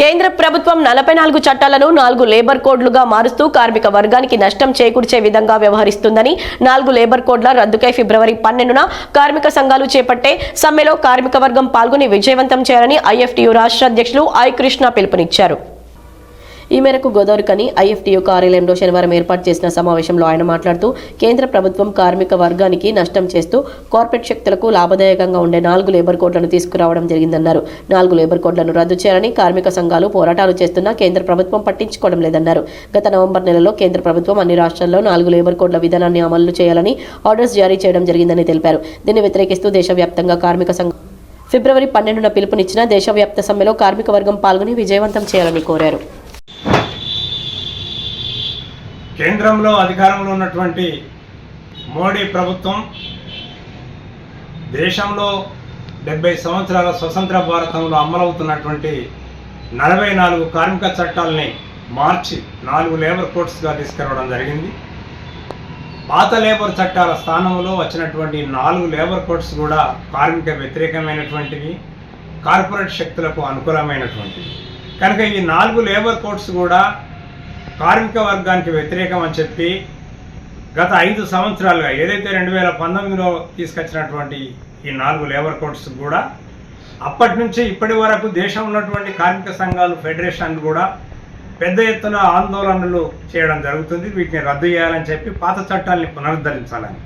కేంద్ర ప్రభుత్వం నలభై నాలుగు చట్టాలను నాలుగు లేబర్ కోడ్లుగా మారుస్తూ కార్మిక వర్గానికి నష్టం చేకూర్చే విధంగా వ్యవహరిస్తుందని నాలుగు లేబర్ కోడ్ల రద్దుకై ఫిబ్రవరి పన్నెండున కార్మిక సంఘాలు చేపట్టే సమ్మెలో కార్మిక వర్గం పాల్గొని విజయవంతం చేయాలని ఐఎఫ్టియు రాష్ట్ర అధ్యక్షులు ఐ కృష్ణ పిలుపునిచ్చారు. ఈ మేరకు గోదావరికని ఐఎఫ్టీయూ కార్యాలయంలో శనివారం ఏర్పాటు చేసిన సమావేశంలో ఆయన మాట్లాడుతూ కేంద్ర ప్రభుత్వం కార్మిక వర్గానికి నష్టం చేస్తూ కార్పొరేట్ శక్తులకు లాభదాయకంగా ఉండే నాలుగు లేబర్ కోడ్లను తీసుకురావడం జరిగిందన్నారు. నాలుగు లేబర్ కోడ్లను రద్దు చేయాలని కార్మిక సంఘాలు పోరాటాలు చేస్తున్నా కేంద్ర ప్రభుత్వం పట్టించుకోవడం లేదన్నారు. గత నవంబర్ నెలలో కేంద్ర ప్రభుత్వం అన్ని రాష్ట్రాల్లో నాలుగు లేబర్ కోడ్ల విధానాన్ని అమలు చేయాలని ఆర్డర్స్ జారీ చేయడం జరిగిందని తెలిపారు. దీన్ని వ్యతిరేకిస్తూ దేశవ్యాప్తంగా కార్మిక సంఘం ఫిబ్రవరి పన్నెండున పిలుపునిచ్చిన దేశవ్యాప్త సమ్మెలో కార్మిక వర్గం పాల్గొని విజయవంతం చేయాలని కోరారు. కేంద్రంలో అధికారంలో ఉన్నటువంటి మోడీ ప్రభుత్వం దేశంలో డెబ్బై సంవత్సరాల స్వతంత్ర భారతంలో అమలవుతున్నటువంటి నలభై నాలుగు కార్మిక చట్టాలని మార్చి నాలుగు లేబర్ కోడ్స్గా తీసుకురావడం జరిగింది. పాత లేబర్ చట్టాల స్థానంలో వచ్చినటువంటి నాలుగు లేబర్ కోడ్స్ కూడా కార్మిక వ్యతిరేకమైనటువంటివి కార్పొరేట్ శక్తులకు అనుకూలమైనటువంటివి. కనుక ఈ నాలుగు లేబర్ కోడ్స్ కూడా కార్మిక వర్గానికి వ్యతిరేకం అని చెప్పి గత ఐదు సంవత్సరాలుగా ఏదైతే రెండు వేల పంతొమ్మిదిలో తీసుకొచ్చినటువంటి ఈ నాలుగు లేబర్ కోడ్స్ కూడా అప్పటి నుంచి ఇప్పటి వరకు దేశం ఉన్నటువంటి కార్మిక సంఘాలు ఫెడరేషన్లు కూడా పెద్ద ఎత్తున ఆందోళనలు చేయడం జరుగుతుంది. వీటిని రద్దు చేయాలని చెప్పి పాత చట్టాలని పునరుద్ధరించాలని.